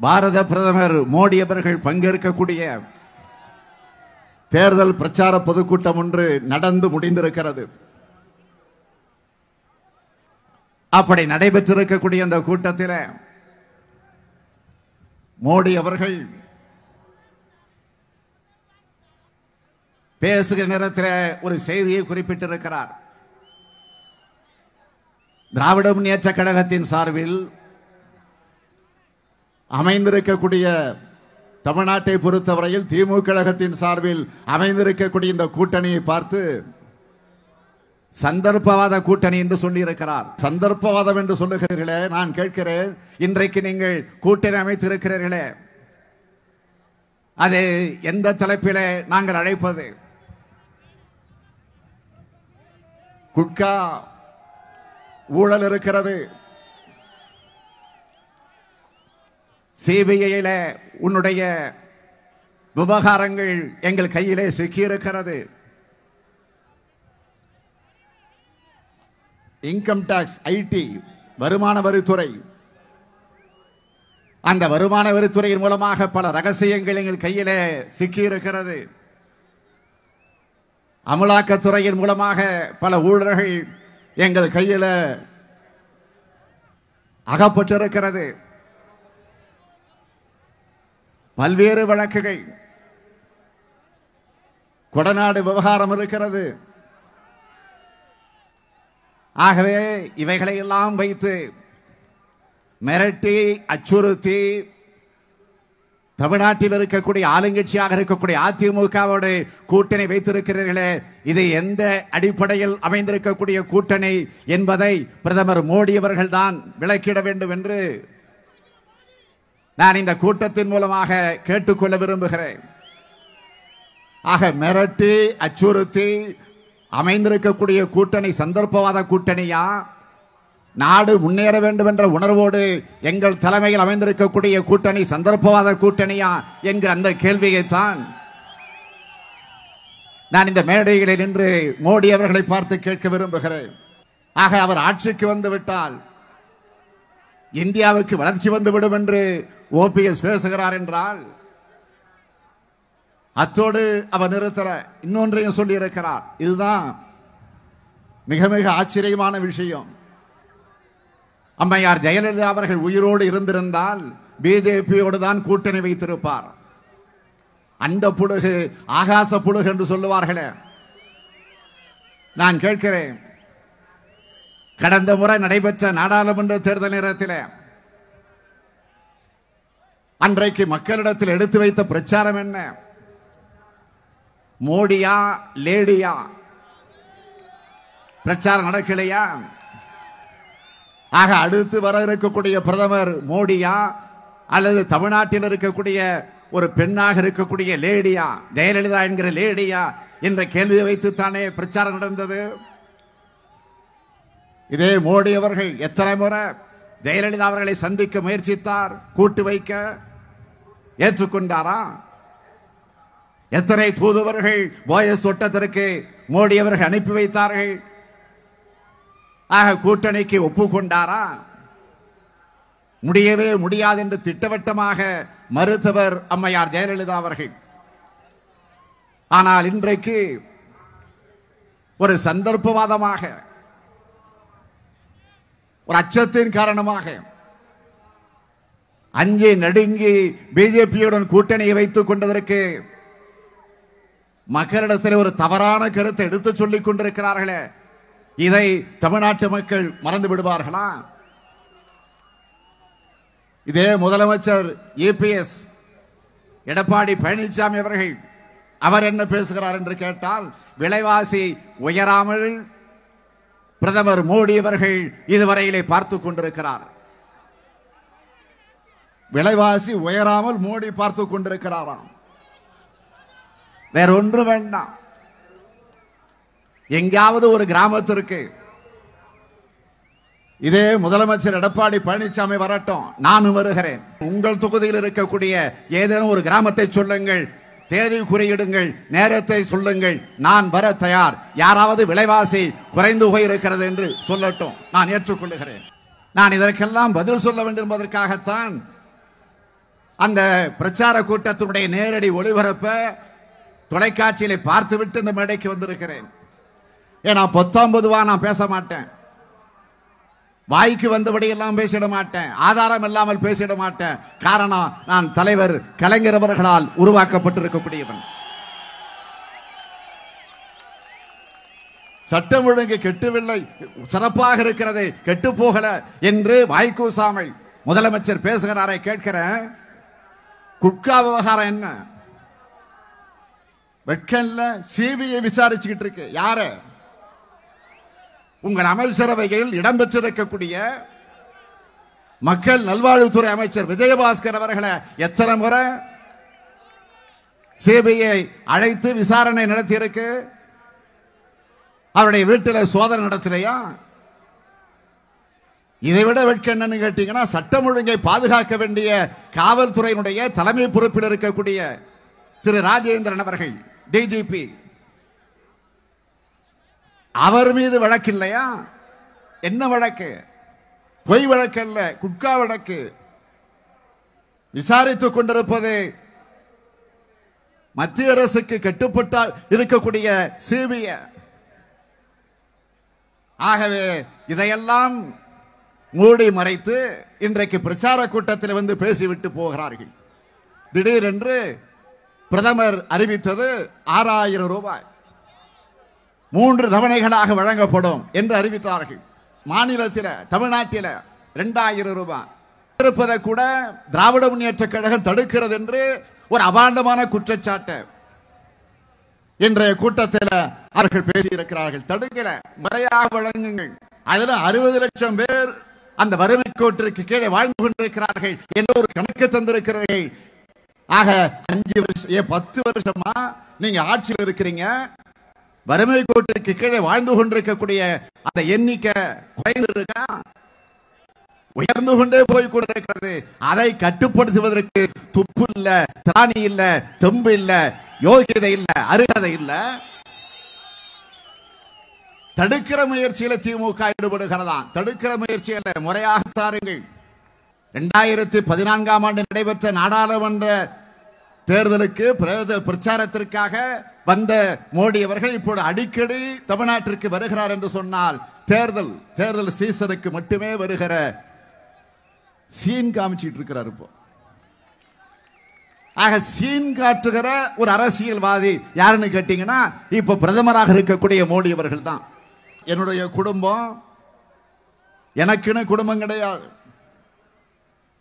பாரத பிரதமர் மோடி அவர்கள் பங்கேற்கக்கூடிய தேர்தல் பிரச்சார பொதுக்கூட்டம் ஒன்று நடந்து முடிந்திருக்கிறது. அப்படி நடைபெற்றிருக்கக்கூடிய அந்த கூட்டத்தில் மோடி அவர்கள் பேசுகிற நேரத்தில் ஒரு செய்தியை குறிப்பிட்டிருக்கிறார். திராவிட முன்னேற்ற கழகத்தின் சார்பில் அமைந்திருக்கக்கூடிய தமிழ்நாட்டை பொறுத்தவரையில் திமுக கழகத்தின் சார்பில் அமைந்திருக்கக்கூடிய இந்த கூட்டணியை பார்த்து சந்தர்ப்பவாத கூட்டணி என்று சொல்லியிருக்கிறார். சந்தர்ப்பவாதம் என்று சொல்லுகிறீர்களே நான் கேட்கிறேன். இன்றைக்கு நீங்கள் கூட்டணி அமைத்திருக்கிறீர்களே. அது எந்த தலைப்பிலே நாங்கள் அழைப்பது? குட்கா ஊழல் இருக்கிறது. சிபிஐயில் உன்னுடைய விவகாரங்கள் எங்கள் கையிலே சிக்கியிருக்கிறது. இன்கம் டாக்ஸ் ஐடி வருமான வரித்துறை. அந்த வருமான வரித்துறையின் மூலமாக பல ரகசியங்கள் எங்கள் கையிலே சிக்கியிருக்கிறது. அமலாக்கத்துறையின் மூலமாக பல ஊழல்கள் எங்கள் கையில் அகப்பட்டிருக்கிறது. பல்வேறு வழக்குகள். கொடநாடு விவகாரம் இருக்கிறது. ஆகவே இவைகளை எல்லாம் வைத்து மிரட்டி அச்சுறுத்தி தமிழ்நாட்டில் இருக்கக்கூடிய ஆளுங்கட்சியாக இருக்கக்கூடிய அதிமுகவோடு கூட்டணி வைத்திருக்கிறீர்களே இது எந்த அடிப்படையில் அமைந்திருக்கக்கூடிய கூட்டணி என்பதை பிரதமர் மோடி அவர்கள்தான் விளக்கிட வேண்டும் என்று நான் இந்த கூட்டத்தின் மூலமாக கேட்டுக்கொள்ள விரும்புகிறேன். ஆக மிரட்டி அச்சுறுத்தி அமைந்திருக்கக்கூடிய கூட்டணி சந்தர்ப்பவாத கூட்டணியா? நாடு முன்னேற வேண்டும் என்ற உணர்வோடு எங்கள் தலைமையில் அமைந்திருக்கக்கூடிய கூட்டணி சந்தர்ப்பவாத கூட்டணியா என்கிற அந்த கேள்வியைத்தான் நான் இந்த மேடைகளில் நின்று மோடி அவர்களை பார்த்து கேட்க விரும்புகிறேன். ஆக அவர் ஆட்சிக்கு வந்து விட்டால் இந்தியாவுக்கு வளர்ச்சி வந்துவிடும் என்று ஓபிஎஸ் பேசுகிறார் என்றால் அத்தோடு அவர் நிறுத்தல இன்னொன்றையும் சொல்லி இருக்கிறார் இதுதான் மிக மிக ஆச்சரியமான விஷயம். அம்மையார் ஜெயலலிதா அவர்கள் உயிரோடு இருந்திருந்தால் பிஜேபியோடு தான் கூட்டணி வைத்திருப்பார். அந்த புழுகு ஆகாச புழுகு என்று சொல்லுவார்களே. நான் கேட்கிறேன் கடந்த முறை நடைபெற்ற நாடாளுமன்ற தேர்தல் நேரத்தில் அன்றைக்கு மக்களிடத்தில் எடுத்து வைத்த பிரச்சாரம் என்ன? மோடியா லேடியா? பிரச்சாரம் நடக்கலையா? ஆக அடுத்து வர இருக்கக்கூடிய பிரதமர் மோடியா அல்லது தமிழ்நாட்டில் இருக்கக்கூடிய ஒரு பெண்ணாக இருக்கக்கூடிய லேடியா ஜெயலலிதா என்கிற லேடியா என்ற கேள்வியை வைத்துத்தானே பிரச்சாரம் நடந்தது? இதே மோடி அவர்கள் எத்தனை முறை ஜெயலலிதா அவர்களை சந்திக்க முயற்சித்தார் கூட்டு வைக்க? ஏற்றுக்கொண்டாரா? எத்தனை தூதுவர்கள் போயஸ் ஒட்டத்திற்கு மோடி அவர்கள் அனுப்பி வைத்தார்கள்? ஆக கூட்டணிக்கு ஒப்புக்கொண்டாரா? முடியவே முடியாது என்று திட்டவட்டமாக மறுத்தவர் அம்மையார் ஜெயலலிதா அவர்கள். ஆனால் இன்றைக்கு ஒரு சந்தர்ப்பவாதமாக ஒரு அச்சத்தின் காரணமாக அஞ்சு நடுங்கி பிஜேபியுடன் கூட்டணியை வைத்துக் கொண்டதற்கு மக்களிடத்தில் ஒரு தவறான கருத்தை எடுத்து சொல்லிக் கொண்டிருக்கிறார்களே. இதை தமிழ்நாட்டு மக்கள் மறந்து விடுவார்களா? இதே முதலமைச்சர் ஏபிஎஸ் எடப்பாடி பழனிசாமி அவர்கள் அவர் என்ன பேசுகிறார் என்று கேட்டால் விலைவாசி உயராமல் பிரதமர் மோடி அவர்கள் இதுவரையிலே பார்த்துக் கொண்டிருக்கிறார். விலைவாசி உயராமல் மோடி பார்த்து கொண்டிருக்கிறாராம். வேற ஒன்று வேண்டாம். எங்காவது ஒரு கிராமத்திற்கு. இதே முதலமைச்சர் எடப்பாடி பழனிசாமி வரட்டும். நானும் வருகிறேன். உங்கள் தொகுதியில் இருக்கக்கூடிய ஏதேனும் ஒரு கிராமத்தை சொல்லுங்கள். தேதி குறியிடுங்கள். நேரத்தை சொல்லுங்கள். நான் வர தயார். யாராவது விலைவாசி குறைந்து போயிருக்கிறது என்று சொல்லட்டும். நான் ஏற்றுக்கொள்ளுகிறேன். நான் இதற்கெல்லாம் பதில் சொல்ல வேண்டும் என்பதற்காகத்தான் அந்த பிரச்சார கூட்டத்தினுடைய நேரடி ஒளிபரப்ப தொலைக்காட்சியில பார்த்துவிட்டு இந்த மேடைக்கு வந்திருக்கிறேன். ஏன்னா பொதுவா நான் பேச மாட்டேன். வாய்க்கு வந்தபடி எல்லாம் பேசிட மாட்டேன். ஆதாரம் இல்லாமல் பேசிட மாட்டேன். காரணம் நான் தலைவர் கலைஞர் அவர்களால் உருவாக்கப்பட்டிருக்கக்கூடியவன். சட்டம் ஒழுங்கு கெட்டுவில்லை சிறப்பாக இருக்கிறது கெட்டு போகல என்று வாய்க்கூசாமல் முதலமைச்சர் பேசுகிறாரை கேட்கிறேன். குட்கா விவகாரம் என்ன? வெக்கல்ல சிபிஐ விசாரிச்சுக்கிட்டு இருக்கு. யாரு? உங்கள் அமைச்சரவையில் இடம்பெற்றிருக்கக்கூடிய மக்கள் நல்வாழ்வுத்துறை அமைச்சர் விஜயபாஸ்கர் அவர்களை எத்தனை முறை சிபிஐ அழைத்து விசாரணை நடத்தியிருக்கு? அவருடைய வீட்டில் சோதனை நடத்தலையா? இதை விட வெட்க என்னன்னு கேட்டீங்கன்னா சட்டம் ஒழுங்கை பாதுகாக்க வேண்டிய காவல்துறையினுடைய தலைமை பொறுப்பில் இருக்கக்கூடிய திரு ராஜேந்திரன் அவர்கள் டிஜிபி அவர் மீது வழக்கு இல்லையா? என்ன வழக்கு? பொய் வழக்கு அல்ல குட்கா வழக்கு. விசாரித்துக் கொண்டிருப்பது மத்திய அரசுக்கு கட்டுப்பட்டால் இருக்கக்கூடிய சிபிஐ ஆகவே இதையெல்லாம் மூடி மறைத்து இன்றைக்கு பிரச்சார கூட்டத்தில் வந்து பேசிவிட்டு போகிறார்கள். திடீரென்று பிரதமர் அறிவித்தது ஆறாயிரம் ரூபாய். மூன்று தவணைகளாக வழங்கப்படும் என்று அறிவித்தார்கள். மாநிலத்தில் தமிழ்நாட்டில் இரண்டாயிரம் ரூபாய். இருப்பதை கூட திராவிட முன்னேற்ற கழகம் தடுக்கிறது என்று ஒரு அபாண்டமான குற்றச்சாட்டு. இன்றைய கூட்டத்தில் அவர்கள் பேசியிருக்கிறார்கள். தடுக்கல முறையாக வழங்குங்கள். அதில் அறுபது லட்சம் பேர் அந்த வறுமை கோட்டிற்கு கீழே வாழ்ந்து கொண்டிருக்கிறார்கள். என்ற ஒரு கணக்கு தந்திருக்கிறார்கள். ஆக அஞ்சு வருஷம் ஏன் பத்து வருஷமா நீங்க ஆட்சியில் இருக்கிறீங்க. வறுமை கோட்டிற்கு கீழே வாழ்ந்து கொண்டிருக்கக்கூடிய அந்த எண்ணிக்கை குறைந்து இருக்கா உயர்ந்து கொண்டே போய் கொண்டிருக்கிறது. அதை கட்டுப்படுத்துவதற்கு துப்பு இல்ல திராணி இல்ல தெம்பு இல்ல யோகியதை இல்ல அருகதை இல்ல. தடுக்கிற முயற்சியில திமுக ஈடுபடுகிறதா? தடுக்கிற முயற்சியில முறையாக தாருங்கள். இரண்டாயிரத்தி பதினான்காம் ஆண்டு நடைபெற்ற நாடாளுமன்ற தேர்தலுக்கு பிரத- பிரச்சாரத்திற்காக வந்த மோடி அவர்கள் இப்போது அடிக்கடி தமிழ்நாட்டிற்கு வருகிறார் என்று சொன்னால் தேர்தல் தேர்தல் சீசனுக்கு மட்டுமே வருகிற சீன் காமிச்சிட்டு இருக்கிறார் இப்போ. ஆக சீன் காட்டுகிற ஒரு அரசியல்வாதி யாருன்னு கேட்டீங்கன்னா இப்ப பிரதமராக இருக்கக்கூடிய மோடி அவர்கள் தான். என்னுடைய குடும்பம் எனக்குன்னு குடும்பம் கிடையாது.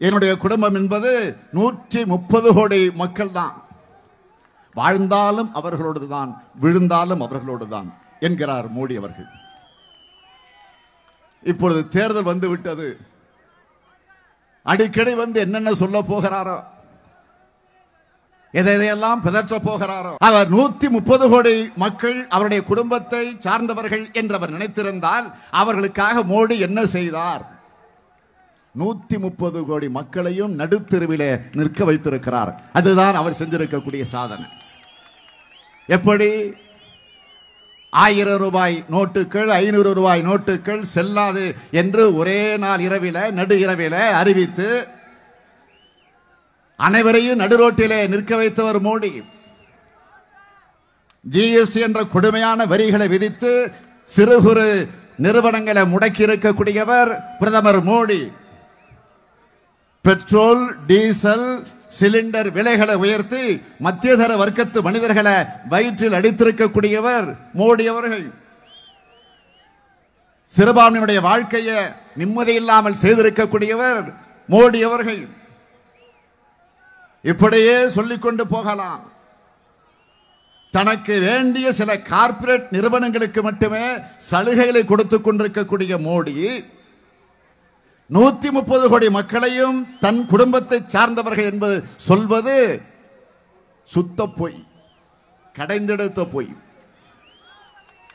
என்னுடைய குடும்பம் என்பது நூற்றி முப்பது கோடி மக்கள் தான் வாழ்ந்தாலும் அவர்களோடு தான் விழுந்தாலும் அவர்களோடு தான் என்கிறார் மோடி அவர்கள். இப்பொழுது தேர்தல் வந்து விட்டது. அடிக்கடி வந்து என்னென்ன சொல்ல போகிறாரோ எதையெல்லாம் பிதற்ற போகிறாரோ. அவர் நூத்தி முப்பது கோடி மக்கள் அவருடைய குடும்பத்தை சார்ந்தவர்கள் என்று அவர் நினைத்திருந்தால் அவர்களுக்காக மோடி என்ன செய்தார்? நூத்தி முப்பது கோடி மக்களையும் நடுத்தெருவிலே நிற்க வைத்திருக்கிறார். அதுதான் அவர் செஞ்சிருக்கக்கூடிய சாதனை. எப்படி? ஆயிரம் ரூபாய் நோட்டுகள் ஐநூறு ரூபாய் நோட்டுகள் செல்லாது என்று ஒரே நாள் இரவில நடு இரவில அறிவித்து அனைவரையும் நடுரோட்டிலே நிற்க வைத்தவர் மோடி. ஜிஎஸ்டி என்ற கொடுமையான வரிகளை விதித்து சிறு குறு நிறுவனங்களை முடக்கி இருக்கக்கூடியவர் பிரதமர் மோடி. பெட்ரோல் டீசல் சிலிண்டர் விலைகளை உயர்த்தி மத்தியதர வர்க்கத்து மனிதர்களை வயிற்றில் அடித்திருக்கக்கூடியவர் மோடி அவர்கள். சிறுபான்மையுடைய வாழ்க்கையை நிம்மதி இல்லாமல் செய்திருக்கக்கூடியவர் மோடி அவர்கள். இப்படியே சொல்லிக்கொண்டு போகலாம். தனக்கு வேண்டிய சில கார்ப்பரேட் நிறுவனங்களுக்கு மட்டுமே சலுகைகளை கொடுத்துக் கொண்டிருக்கக்கூடிய மோடி நூத்தி முப்பது கோடி மக்களையும் தன் குடும்பத்தை சார்ந்தவர்கள் என்பது சொல்வது சுத்த பொய் கடைந்தெடுத்த பொய்.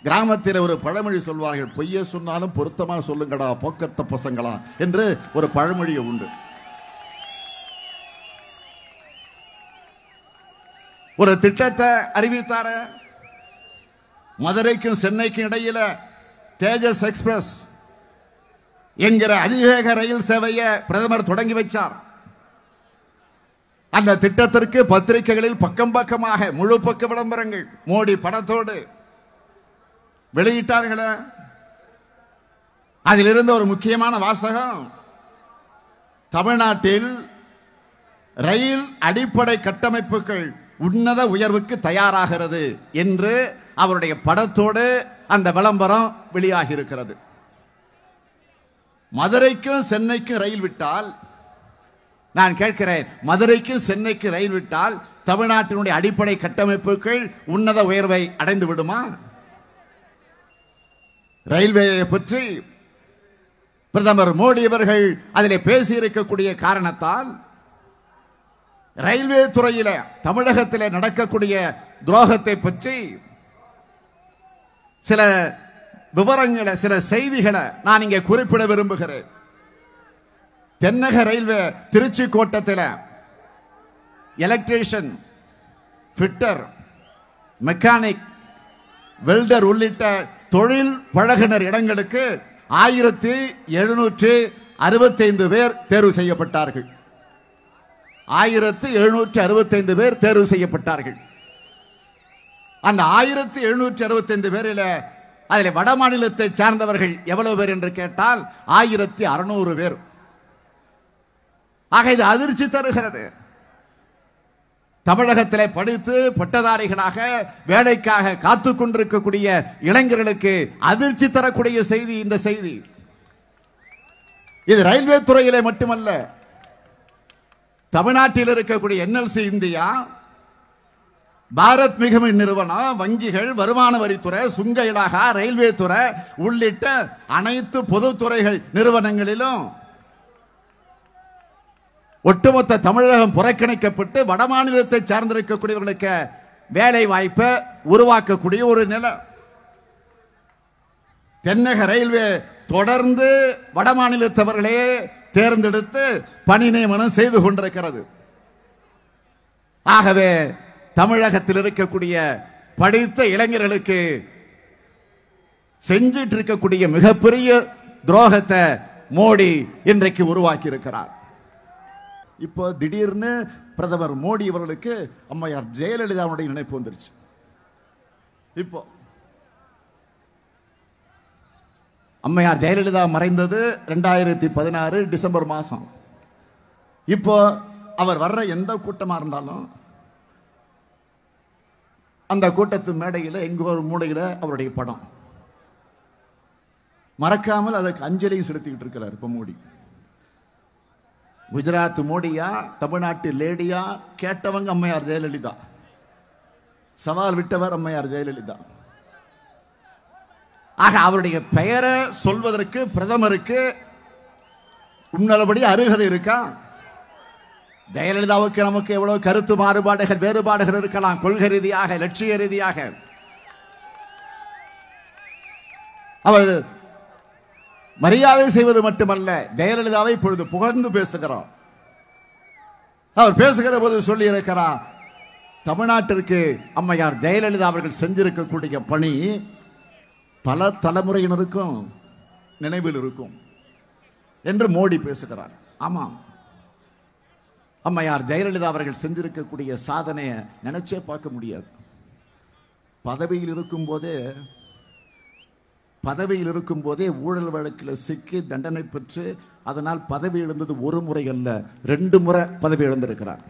கிராமத்தில் ஒரு பழமொழி சொல்வார்கள் பொய்ய சொன்னாலும் பொருத்தமா சொல்லுங்கடா போக்கத்த பசங்களா? என்று ஒரு பழமொழியை உண்டு. ஒரு திட்டத்தை அறிவித்தார. மதுரைக்கும் சென்னைக்கும் இடையில தேஜஸ் எக்ஸ்பிரஸ் என்கிற அதிவேக ரயில் சேவையை பிரதமர் தொடங்கி வைச்சார். அந்த திட்டத்திற்கு பத்திரிகைகளில் பக்கம் பக்கமாக முழு பக்க விளம்பரங்கள் மோடி படத்தோடு வெளியிட்டார்கள. அதிலிருந்து ஒரு முக்கியமான வாசகம் தமிழ்நாட்டில் ரயில் அடிப்படை கட்டமைப்புகள் உன்னத உயர்வுக்கு தயாராகிறது என்று அவருடைய படத்தோடு அந்த விளம்பரம் வெளியாகி இருக்கிறது மதுரைக்கும் சென்னைக்கும் ரயில் விட்டால் நான் கேட்கிறேன் மதுரைக்கும் சென்னைக்கு ரயில் விட்டால் தமிழ்நாட்டினுடைய அடிப்படை கட்டமைப்புகள் உன்னத உயர்வை அடைந்து விடுமா? ரயில்வேயை பற்றி பிரதமர் மோடி அவர்கள் அதில் பேசியிருக்கக்கூடிய காரணத்தால் ரயில்வே துறையில தமிழகத்தில் நடக்கக்கூடிய துரோகத்தை பற்றி சில விவரங்களை சில செய்திகளை நான் இங்கே குறிப்பிட விரும்புகிறேன். தென்னக ரயில்வே திருச்சி கோட்டத்தில் எலக்ட்ரீஷியன் ஃபிட்டர் மெக்கானிக் வெல்டர் உள்ளிட்ட தொழில் பழகினர் இடங்களுக்கு ஆயிரத்தி எழுநூற்றி அறுபத்தைந்து பேர் தேர்வு செய்யப்பட்டார்கள். ஆயிரத்து எழுநூற்றி அறுபத்தைந்து பேர் தேர்வு செய்யப்பட்டார்கள். அந்த ஆயிரத்து எழுநூற்றி அறுபத்தைந்து பேரில் அதில் வட மாநிலத்தை சார்ந்தவர்கள் எவ்வளவு பேர் என்று கேட்டால் ஆயிரத்தி அறுநூறு பேர். ஆக இது அதிர்ச்சி தருகிறது. தமிழகத்தில் படித்து பட்டதாரிகளாக வேலைக்காக காத்து கொண்டிருக்கக்கூடிய இளைஞர்களுக்கு அதிர்ச்சி தரக்கூடிய செய்தி இந்த செய்தி. இது ரயில்வே துறையிலே மட்டுமல்ல தமிழ்நாட்டில் இருக்கக்கூடிய என்எல்சி இந்தியா பாரத் மிகுமின் நிறுவனம் வங்கிகள் வருமான வரித்துறை சுங்க இலாகா ரயில்வே துறை உள்ளிட்ட அனைத்து பொதுத்துறைகள் நிறுவனங்களிலும் ஒட்டுமொத்த தமிழகம் புறக்கணிக்கப்பட்டு வடமாநிலத்தை சார்ந்திருக்கக்கூடியவர்களுக்கு வேலை வாய்ப்பை உருவாக்கக்கூடிய ஒரு நிலை தென்னக ரயில்வே தொடர்ந்து வடமாநிலத்தவர்களே தேர்ந்தெடுத்து பணி நியமனம் செய்து கொண்டிருக்கிறது. ஆகவே தமிழகத்தில் இருக்கக்கூடிய படித்த இளைஞர்களுக்கு செஞ்சிட்டு இருக்கக்கூடிய மிகப்பெரிய துரோகத்தை மோடி இன்றைக்கு உருவாக்கி இருக்கிறார் இப்போ திடீர்னு பிரதமர் மோடி இவர்களுக்கு அம்மையார் ஜெயலலிதாவுடைய நினைப்பு வந்துருச்சு. இப்போ அம்மையார் ஜெயலலிதா மறைந்தது ரெண்டாயிரத்தி பதினாறு டிசம்பர் மாசம் இப்போ அவர் வர்ற எந்த கூட்டமா இருந்தாலும் அந்த கூட்டத்து மேடையில் எங்க ஒரு மூடையில் அவருடைய படம். மறக்காமல் அதுக்கு அஞ்சலியும் செலுத்திக்கிட்டு இருக்கிறார் இப்போ மோடி. குஜராத் மோடியா தமிழ்நாட்டு லேடியா கேட்டவங்க அம்மையார் ஜெயலலிதா. சவால் விட்டவர் அம்மையார் ஜெயலலிதா. ஆக அவருடைய பெயரை சொல்வதற்கு பிரதமருக்கு உன்னலபடி அருகதை இருக்கா? ஜெயலலிதாவுக்கு நமக்கு எவ்வளவு கருத்து மாறுபாடுகள் வேறுபாடுகள் இருக்கலாம். கொள்கை ரீதியாக லட்சிய ரீதியாக. அவர் மரியாதை செய்வது மட்டுமல்ல ஜெயலலிதாவை இப்பொழுது புகழ்ந்து பேசுகிறோம் அவர் பேசுகிற போது சொல்லி இருக்கிறார் தமிழ்நாட்டிற்கு அம்மையார் ஜெயலலிதா அவர்கள் செஞ்சிருக்கக்கூடிய பணி பல தலைமுறையினருக்கும் நினைவில் இருக்கும் என்று மோடி பேசுகிறார். ஆமாம். அம்மையார் ஜெயலலிதா அவர்கள் செஞ்சிருக்கக்கூடிய சாதனையை நினைச்சே பார்க்க முடியாது. பதவியில் இருக்கும் போதே பதவியில் இருக்கும் போதே ஊழல் வழக்கில் சிக்கி தண்டனை பெற்று அதனால் பதவி இழந்தது ஒரு முறை அல்ல ரெண்டு முறை பதவி இழந்திருக்கிறார்.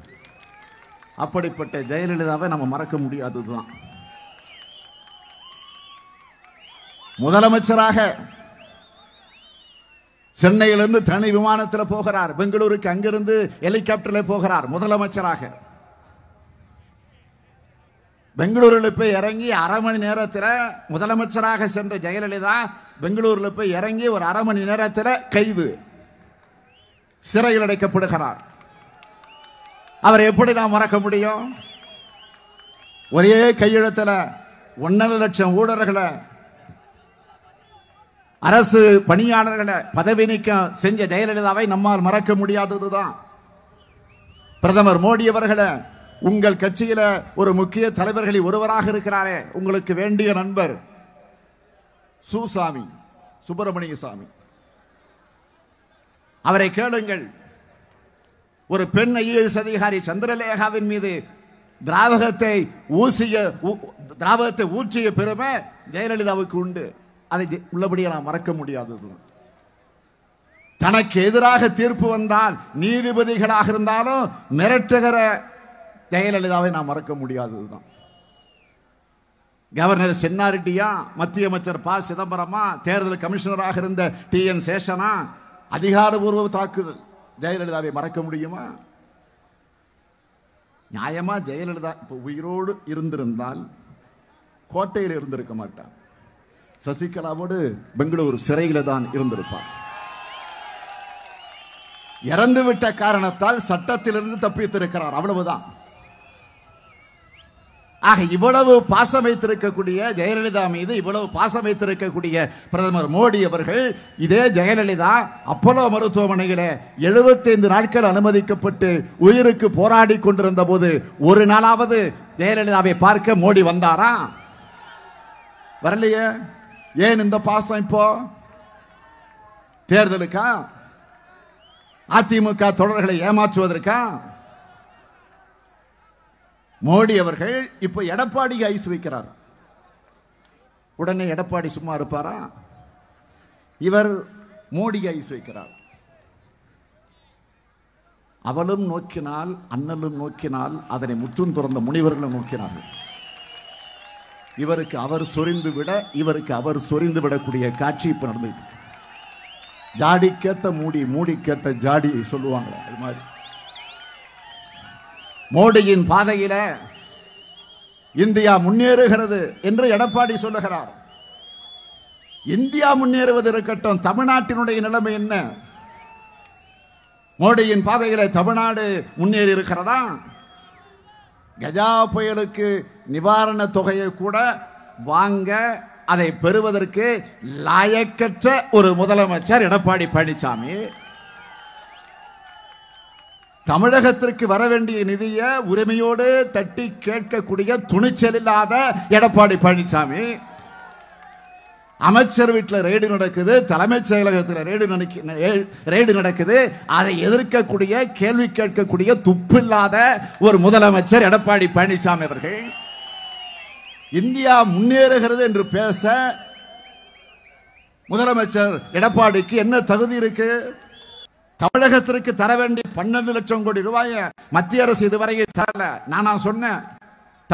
அப்படிப்பட்ட ஜெயலலிதாவை நம்ம மறக்க முடியாததுதான். முதலமைச்சராக சென்னையிலிருந்து தனி விமானத்தில் போகிறார். பெங்களூருக்கு அங்கிருந்து ஹெலிகாப்டரில் போகிறார் முதலமைச்சராக. பெங்களூரில் போய் இறங்கி அரை மணி நேரத்தில் முதலமைச்சராக சென்ற ஜெயலலிதா பெங்களூரில் போய் இறங்கி ஒரு அரை மணி நேரத்தில் கைது. சிறையில் அடைக்கப்படுகிறார். அவரை எப்படி நாம் மறக்க முடியும்? ஒரே கையெழுத்தில் ஒன்னரை லட்சம் ஊழல்களை அரசு பணியாளர்களை பதவி நீக்கம் செஞ்ச ஜெயலலிதாவை நம்மால் மறக்க முடியாததுதான். பிரதமர் மோடி அவர்களை உங்கள் கட்சியில ஒரு முக்கிய தலைவர்களில் ஒருவராக இருக்கிறாரே உங்களுக்கு வேண்டிய நண்பர் சுசாமி சுப்பிரமணிய சாமி. அவரை கேளுங்கள். ஒரு பெண் ஐஏஎஸ் அதிகாரி சந்திரலேகாவின் மீது திராவகத்தை ஊசிய ஊ- திராவகத்தை ஊற்றிய பெருமை ஜெயலலிதாவுக்கு உண்டு. அதை உள்ளபடியே நான் மறக்க முடியாதது. தனக்கு எதிராக தீர்ப்பு வந்தால் நீதிபதிகளாக இருந்தாலும் மிரட்டுகிற ஜெயலலிதாவை நான் மறக்க முடியாததுதான் கவர்னர் சென்னாரிட்டியா மத்திய அமைச்சர் ப. சிதம்பரமா தேர்தல் கமிஷனராக இருந்த டி. என். சேஷனா அதிகாரபூர்வ தாக்குதல். ஜெயலலிதாவை மறக்க முடியுமா? நியாயமா ஜெயலலிதா இப்போ உயிரோடு இருந்திருந்தால் கோட்டையில் இருந்திருக்க மாட்டார். சசிகலாவோடு பெங்களூர் சிறையில் தான் இருந்திருப்பார். இறந்து விட்ட காரணத்தால் சட்டத்திலிருந்து தப்பித்திருக்கிறார். அவ்வளவுதான். ஆக இவ்வளவு பாசம் வைத்திருக்கக்கூடிய ஜெயலலிதா மீது இவ்வளவு பாசம் வைத்திருக்கக்கூடிய பிரதமர் மோடி அவர்கள் இதே ஜெயலலிதா அப்போலோ மருத்துவமனையில் எழுபத்தைந்து நாட்கள் அனுமதிக்கப்பட்டு உயிருக்கு போராடி கொண்டிருந்த போது ஒரு நாளாவது ஜெயலலிதாவை பார்க்க மோடி வந்தாரா? வரலையே. ஏன் இந்த பாசம் இப்போ? தேர்தலுக்கா? அதிமுக தொடர்களை ஏமாற்றுவதற்கா? மோடி அவர்கள் இப்ப எடப்பாடி ஐஸ் வைக்கிறார். உடனே எடப்பாடி சும்மா இருப்பாரா? இவர் மோடி ஐஸ் வைக்கிறார். அவளும் நோக்கினால் அண்ணலும் நோக்கினால் அதனை முற்றும் துறந்த முனிவர்களும் நோக்கினார்கள். இவருக்கு அவர் சொரிந்து விட இவருக்கு அவர் சொரிந்து விடக்கூடிய காட்சி இப்போ நடந்தது ஜாடிக்கேத்த மூடி மூடிக்கேத்த ஜாடி சொல்லுவாங்க. அது மாதிரி. மோடியின் பாதையில இந்தியா முன்னேறுகிறது என்று எடப்பாடி சொல்லுகிறார். இந்தியா முன்னேறுவது இருக்கட்டும் தமிழ்நாட்டினுடைய நிலைமை என்ன? மோடியின் பாதையில தமிழ்நாடு முன்னேறி இருக்கிறதா? கஜா புயலுக்கு நிவாரண தொகையை கூட வாங்க அதை பெறுவதற்கு லாயக்கற்ற ஒரு முதலமைச்சர் எடப்பாடி பழனிசாமி. தமிழகத்திற்கு வர வேண்டிய நிதியை உரிமையோடு தட்டி கேட்கக்கூடிய துணிச்சல் இல்லாத எடப்பாடி பழனிசாமி. அமைச்சர் வீட்டில் ரெய்டு நடக்குது தலைமைச் செயலகத்தில் ரெய்டு நடக்க- ஏ- ரெய்டு நடக்குது. அதை எதிர்க்கக்கூடிய கேள்வி கேட்கக்கூடிய துப்பில்லாத ஒரு முதலமைச்சர் எடப்பாடி பழனிசாமி அவர்கள். இந்தியா முன்னேறுகிறது என்று பேச முதலமைச்சர் எடப்பாடிக்கு என்ன தகுதி இருக்கு? தமிழகத்திற்கு தர வேண்டிய பன்னெண்டு லட்சம் கோடி ரூபாய மத்திய அரசு இதுவரை தரல. நானா சொன்னேன்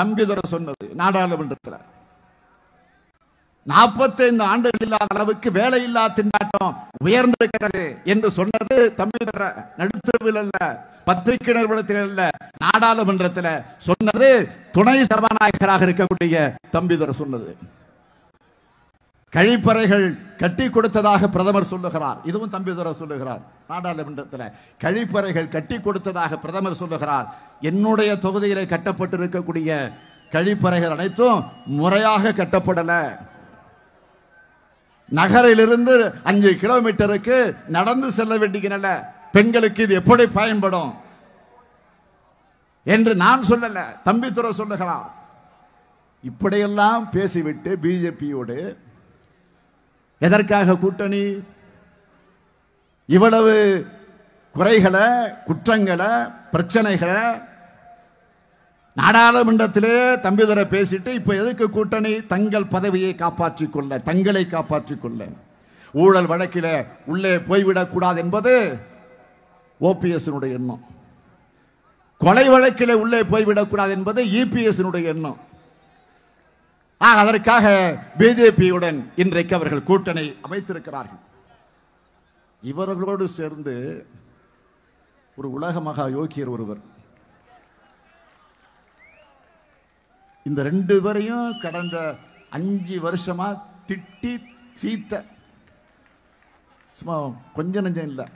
தம்பிதுரை சொன்னது நாடாளுமன்றத்தில். நாற்பத்தைந்து ஆண்டுகள் இல்லாத அளவுக்கு வேலை இல்லா திண்டாட்டம் உயர்ந்திருக்கிறது என்று சொன்னது தமிழக நடுத்தருவில் அல்ல பத்திரிகை நிறுவனத்தில் அல்ல நாடாளுமன்றத்தில் சொன்னது துணை சபாநாயகராக இருக்கக்கூடிய தம்பிதர் சொன்னது. கழிப்பறைகள் கட்டி கொடுத்ததாக பிரதமர் சொல்லுகிறார். இதுவும் தம்பிதுரை சொல்லுகிறார். நாடாளுமன்றத்தில் கழிப்பறைகள் கட்டி கொடுத்ததாக பிரதமர் சொல்லுகிறார். என்னுடைய தொகுதியிலே கட்டப்பட்டிருக்கக்கூடிய கழிப்பறைகள் அனைத்தும் முறையாக கட்டப்படலை. நகரிலிருந்து அஞ்சு கிலோமீட்டருக்கு நடந்து செல்ல வேண்டிய பெண்களுக்கு இது எப்படி பயன்படும்? என்று நான் சொல்லல தம்பித்துறை சொல்லுகிறார். இப்படியெல்லாம் பேசிவிட்டு பிஜேபியோடு எதற்காக கூட்டணி? இவ்வளவு குறைகளை குற்றங்களை பிரச்சனைகளை நாடாளுமன்றத்திலே தம்பிதுரை பேசிட்டு இப்போ எதுக்கு கூட்டணி? தங்கள் பதவியை காப்பாற்றிக் கொள்ள தங்களை காப்பாற்றிக் கொள்ள ஊழல் வழக்கில் உள்ளே போய்விடக்கூடாது என்பது ஓபிஎஸ்னுடைய எண்ணம். கொலை வழக்கில் உள்ளே போய்விடக்கூடாது என்பது இபிஎஸ்னுடைய எண்ணம். அதற்காக பிஜேபியுடன் இன்றைக்கு அவர்கள் கூட்டணி அமைத்திருக்கிறார்கள். இவர்களோடு சேர்ந்து ஒரு உலக மகா யோக்கியர் ஒருவர் இந்த ரெண்டு பேரையும் கடந்த அஞ்சு வருஷமா திட்டி தீத்த. சும்மா கொஞ்ச நஞ்சம் இல்லை.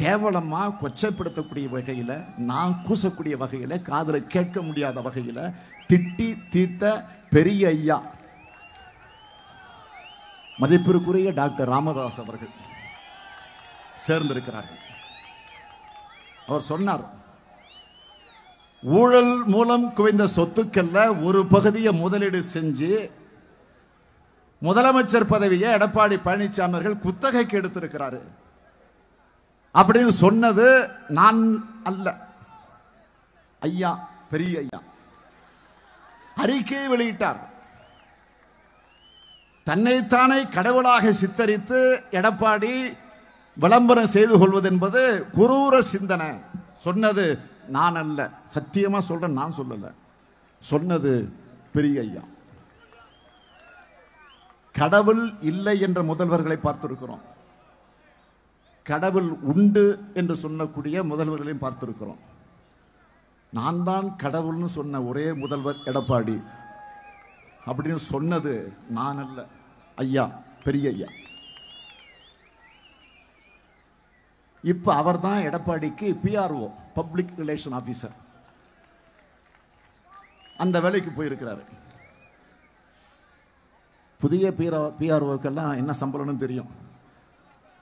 கேவலமா கொச்சைப்படுத்தக்கூடிய வகையில் நான் கூசக்கூடிய வகையில் காதில் கேட்க முடியாத வகையில் திட்டி தீத்த பெரிய ஐயா. மதிப்பிற்குரிய டாக்டர் ராமதாஸ் அவர்கள் சேர்ந்திருக்கிறார்கள். அவர் சொன்னார் ஊழல் மூலம் குவிந்த சொத்துக்கள்ல ஒரு பகுதியை முதலீடு செஞ்சு முதலமைச்சர் பதவியை எடப்பாடி பழனிசாமி அவர்கள் குத்தகைக்கு எடுத்திருக்கிறாரு. அப்படின்னு சொன்னது நான் அல்ல. ஐயா பெரிய ஐயா. அறிக்கையை வெளியிட்டார். தன்னைத்தானே கடவுளாக சித்தரித்து எடப்பாடி விளம்பரம் செய்து கொள்வது என்பது குரூர சிந்தனை. சொன்னது நான் அல்ல சத்தியமா சொல்றேன் நான் சொல்லல. சொன்னது பெரிய ஐயா. கடவுள் இல்லை என்ற முதல்வர்களை பார்த்திருக்கிறோம். கடவுள் உண்டு என்று சொல்லக்கூடிய முதல்வர்களையும் பார்த்திருக்கிறோம். நான் தான் கடவுள்னு சொன்ன ஒரே முதல்வர் எடப்பாடி. அப்படின்னு சொன்னது நான் அல்ல ஐயா பெரிய ஐயா. இப்போ அவர் தான் எடப்பாடிக்கு பிஆர்ஓ பப்ளிக் ரிலேஷன் ஆஃபீஸர் அந்த வேலைக்கு போயிருக்கிறாரு. புதிய பிஆர் பிஆர்ஓக்கெல்லாம் என்ன சம்பளம்னு தெரியும்.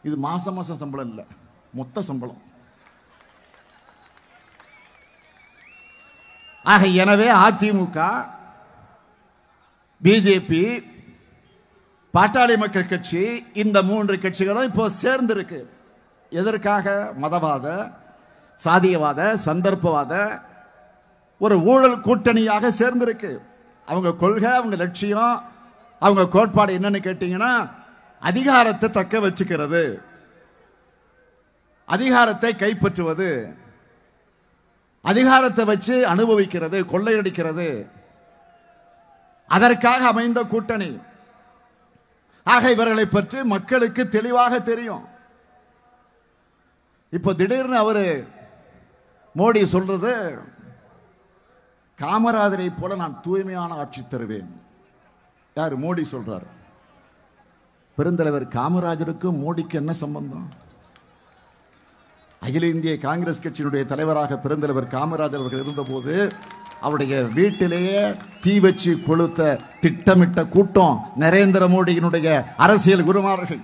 இது மாசம் மாசம் சம்பளம் இல்லை மொத்த சம்பளம். ஆக எனவே அதிமுக பிஜேபி பாட்டாளி மக்கள் கட்சி இந்த மூன்று கட்சிகளும் இப்போ சேர்ந்திருக்கு. எதற்காக? மதவாத சாதியவாத சந்தர்ப்பவாத ஒரு ஊழல் கூட்டணியாக சேர்ந்திருக்கு. அவங்க கொள்கை அவங்க லட்சியம் அவங்க கோட்பாடு என்னன்னு கேட்டீங்கன்னா அதிகாரத்தை தக்க வச்சுக்கிறது. அதிகாரத்தை கைப்பற்றுவது. அதிகாரத்தை வச்சு அனுபவிக்கிறது கொள்ளையடிக்கிறது. அதற்காக அமைந்த கூட்டணி. ஆக இவர்களை பற்றி மக்களுக்கு தெளிவாக தெரியும். இப்போ திடீர்னு அவர் மோடி சொல்றது காமராஜரை போல நான் தூய்மையான ஆட்சி தருவேன். யார்? மோடி சொல்றார். பெருந்தலைவர் காமராஜருக்கும் மோடிக்கு என்ன சம்பந்தம்? அகில இந்திய காங்கிரஸ் கட்சியினுடைய தலைவராக பெருந்தலைவர் காமராஜர் அவர்கள் இருந்தபோது அவருடைய வீட்டிலேயே தீ வச்சு கொளுத்த திட்டமிட்ட கூட்டம் நரேந்திர மோடியினுடைய அரசியல் குருமார்கள்.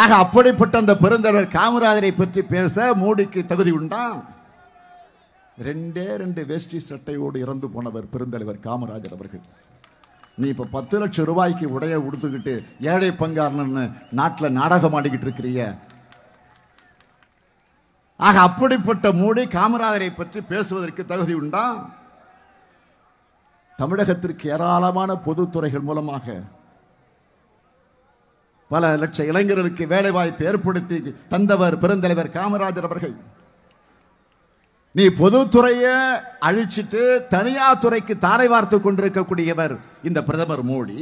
ஆக அப்படிப்பட்ட அந்த பெருந்தலைவர் காமராஜரை பற்றி பேச மோடிக்கு தகுதி உண்டா? ரெண்டே ரெண்டு வேஷ்டி சட்டையோடு இறந்து போனவர் பெருந்தலைவர் காமராஜர் அவர்கள். நீ இப்போ பத்து லட்சம் ரூபாய்க்கு உடைய உடுத்துக்கிட்டு ஏழை பங்காரன்னு நாட்டில் நாடகம் ஆடிக்கிட்டு இருக்கிறீங்க. ஆக அப்படிப்பட்ட மூடி காமராஜரை பற்றி பேசுவதற்கு தகுதி உண்டா? தமிழகத்திற்கு ஏராளமான பொதுத்துறைகள் மூலமாக பல லட்ச இளைஞர்களுக்கு வேலைவாய்ப்பு ஏற்படுத்தி தந்தவர் பெருந்தலைவர் காமராஜர் அவர்கள். நீ பொதுத்துறையை அழிச்சிட்டு தனியார் துறைக்கு தாரை வார்த்து கொண்டிருக்கக்கூடியவர் இந்த பிரதமர் மோடி.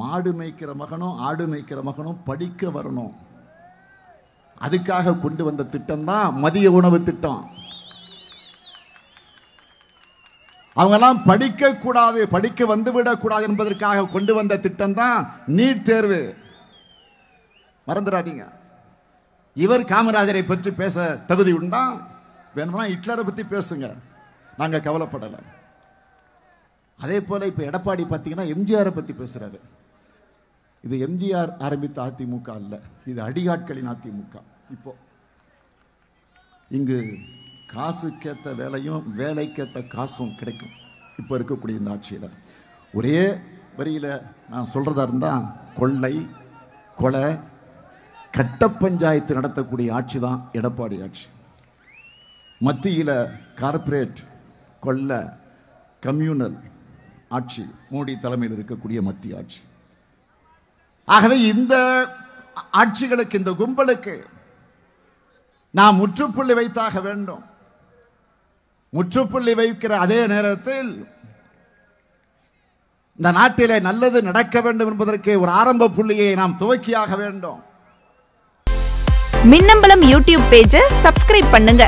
மாடு மேய்க்கிற மகனும் ஆடு மேய்க்கிற மகனும் படிக்க வரணும். அதுக்காக கொண்டு வந்த திட்டம் தான் மதிய உணவு திட்டம். அவங்கெல்லாம் படிக்க கூடாது படிக்க வந்துவிடக் கூடாது என்பதற்காக கொண்டு வந்த திட்டம் தான் நீட் தேர்வு. மறந்துடாதீங்க. இவர் காமராஜரை பற்றி பேச தகுதி உண்டா? வேணும்னா ஹிட்லரை பற்றி பேசுங்க. நாங்கள் கவலைப்படலை. அதே போல் இப்போ எடப்பாடி பார்த்தீங்கன்னா எம்ஜிஆரை பற்றி பேசுகிறாரு இது எம்ஜிஆர் ஆரம்பித்த அதிமுக அல்ல இது அடியாட்களின் அதிமுக. இப்போ இங்கு காசுக்கேற்ற வேலையும் வேலைக்கேற்ற காசும் கிடைக்கும். இப்போ இருக்கக்கூடிய இந்த ஆட்சியில். ஒரே வரியில் நான் சொல்கிறதா இருந்தால் கொள்ளை கொலை கட்ட பஞ்சாயத்து நடத்தக்கூடிய ஆட்சி தான் எடப்பாடி ஆட்சி. மத்தியில் கார்ப்பரேட் கொள்ள கம்யூனல் ஆட்சி மோடி தலைமையில் இருக்கக்கூடிய மத்திய ஆட்சி. ஆகவே இந்த ஆட்சிகளுக்கு இந்த கும்பலுக்கு நாம் முற்றுப்புள்ளி வைத்தாக வேண்டும். முற்றுப்புள்ளி வைக்கிற அதே நேரத்தில் இந்த நாட்டிலே நல்லது நடக்க வேண்டும் என்பதற்கு ஒரு ஆரம்ப புள்ளியை நாம் துவக்கியாக வேண்டும். மின்னம்பலம் யூடியூப் பேஜை சப்ஸ்கிரைப் பண்ணுங்க.